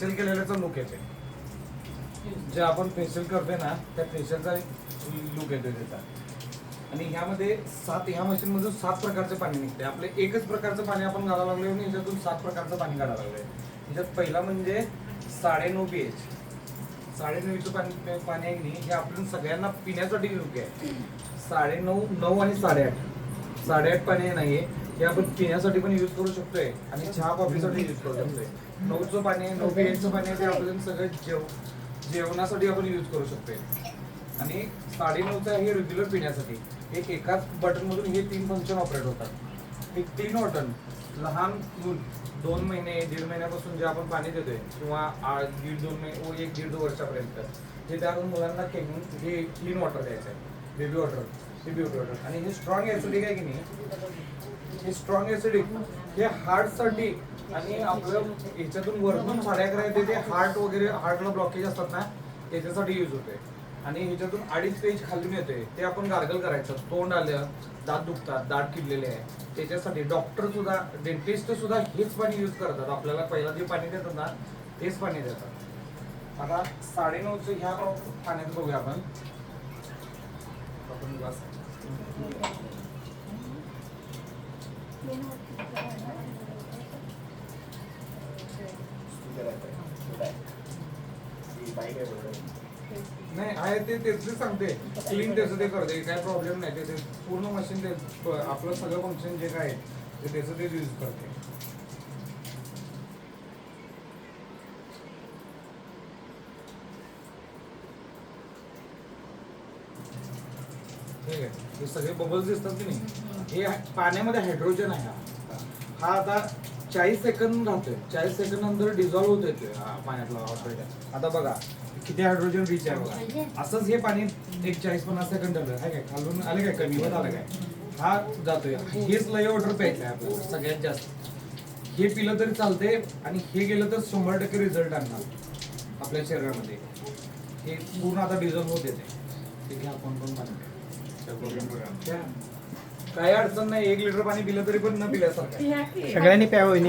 Facial केलेल्याचा look येते. जे आपण पेन्सिल करतोय ना त्या पेन्सिलचा लुक येतो त्याचा. आणि ह्यामध्ये सात ह्या मशीन मधून सात प्रकारचे पाणी निघते. आपले एकच प्रकारचं पाणी आपण घालावं लागलोय आणि ह्याच्यातून सात प्रकारचं पाणी काढावं लागलोय. ह्याच्यात पहिला म्हणजे साडेनऊ पी एच साडेनऊचं पाणी पाणी आहे की नाही हे आपण सगळ्यांना पिण्यासाठी योग्य आहे. साडेनऊ नऊ आणि साडेआठ साडेआठ पाणी हे आहे हे आपण पिण्यासाठी पण यूज करू शकतोय आणि चहा कॉफीसाठी यूज करू शकतोय. नऊचं पाणी आहे नऊ पी पाणी आहे ते आपण सगळं जेव जेवणासाठी आपण यूज करू शकतोय. आणि साडे नऊचं हे रेग्युलर पिण्यासाठी. एक एकाच बटनमधून हे तीन फंक्शन ऑपरेट होतात. एक तीन बटन लहान मूल दोन महिने दीड महिन्यापासून जे आपण पाणी देतोय किंवा दीड दोन महिने व एक दीड दोन वर्षापर्यंत ते त्या मुलांना केमून हे क्लीन वॉटर द्यायचं आहे बेबी वॉटर बेबी वॉटर आणि हे स्ट्रॉंग ॲसिडिक आहे की नाही? हे स्ट्रॉंग ॲसिडिक हे हार्टसाठी आणि आपलं ह्याच्यातून वरतून साड्या करायचे ते हार्ट वगैरे हार्टला ब्लॉकेज असतात ना त्याच्यासाठी यूज होते. आणि ह्याच्यातून अडीच पेज खालून येते. ते आपण गार्गल करायचं. तोंड आलं दात दुखतात दात किडलेले आहे. त्याच्यासाठी डॉक्टर सुद्धा डेंटिस्ट सुद्धा हेच पाणी यूज करतात. आपल्याला पहिला जे पाणी देतात ना तेच पाणी देतात. आता साडेनऊचं ह्या पाण्यात बघूया आपण. नाही आहे ते तेच सांगते क्लीन त्याचं ते करते काय प्रॉब्लेम नाही ते पूर्ण मशीन ते आपलं सगळं फंक्शन जे काय आहे, ते त्याचं ते यूज करते ठीक आहे हे सगळे बबल्स दिसतात की नाही? हे पाण्यामध्ये हायड्रोजन आहे हा. हा आता चाळीस सेकंद राहतोय. चाळीस सेकंद नंतर डिझॉल्व्ह होत येतोय पाण्यातला ऑपरेटर आता बघा किती हायड्रोजन रिच आहे बघा. असंच हे पाणी एक चाळीस पन्नास सेकंद आलं आहे काय? खालून आलं काय? कमी होत आलं काय? हा जातोय. हेच लय ऑर्डर प्यायचं आहे आपल्याला सगळ्यात जास्त. हे पिलं तरी चालते आणि हे गेलं तर शंभर टक्के रिझल्ट आणणार आपल्या शरीरामध्ये. हे पूर्ण आता डिझॉल्व्ह होत येते ते घ्या आपण पण पाणी काय अडचण नाही एक लिटर पाणी पिलं तरी पण न पिल्यासारखं. सगळ्यांनी प्यावं वहिनी.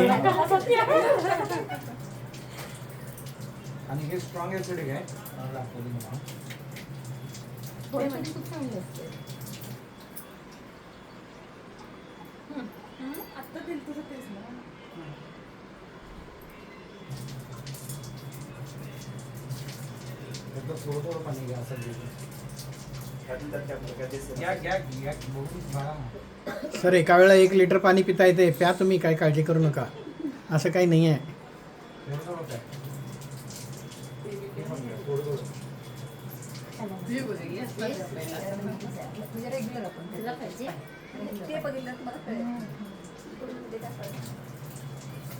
आणि हे स्ट्रॉंग ऍसिडिक आहे. मला दाखवते मला. त्यातलं थोडं थोडं पाणी घ्या असं घ्या घ्या घ्या बघून बघा ना. सर एका वेळा एक लिटर पाणी पिता येते प्या तुम्ही काय काळजी करू नका. असं काही नाही आहे.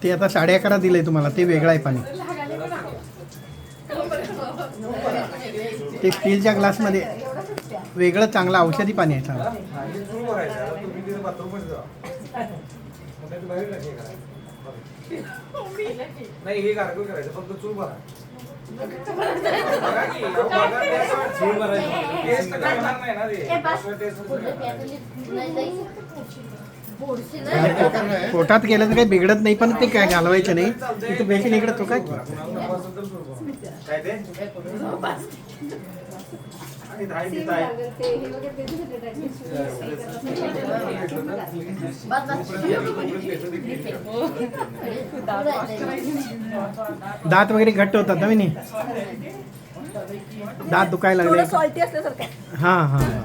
ते आता साडे अकरा दिलंय तुम्हाला. ते वेगळं आहे पाणी. ते स्टीलच्या ग्लासमध्ये वेगळं चांगलं औषधी पाणी आहे चांगलं. जा नाही हे गार्गल करायचं फक्त चूल भरा. बघा की, अहो, बघा, टेस्ट नाही ना ते. टेस्ट पोटात गेलं तर काही बिघडत नाही पण ते काय घालवायचं नाही तिथे बेसिन इकडे तो काय कुणाला नको असेल तर आणि दहा दात वगैरे घट्ट होतात ना वहिनी दात दुखायला लागले. सॉल्टी असल्यासारखं आहे. हां हां हां.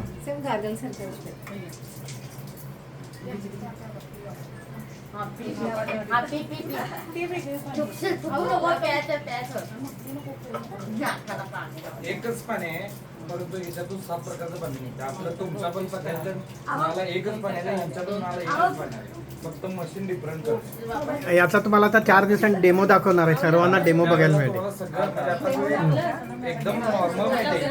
एकच पाणी आहे परंतु ह्याच्यातून सात प्रकारचं पाणी निघतं. आपलं तुमच्या पण सगळ्यांचं नाला एकच पाणी आहे ह्यांच्यातून नाला एकच पाणी आहे. फक्त मशीन डिफरंट करते. याचा तुम्हाला आता चार दिवसांनी डेमो दाखवणार आहे. सर्वांना डेमो बघायला मिळते. एकदम नॉर्मल माहिती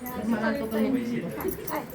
आहे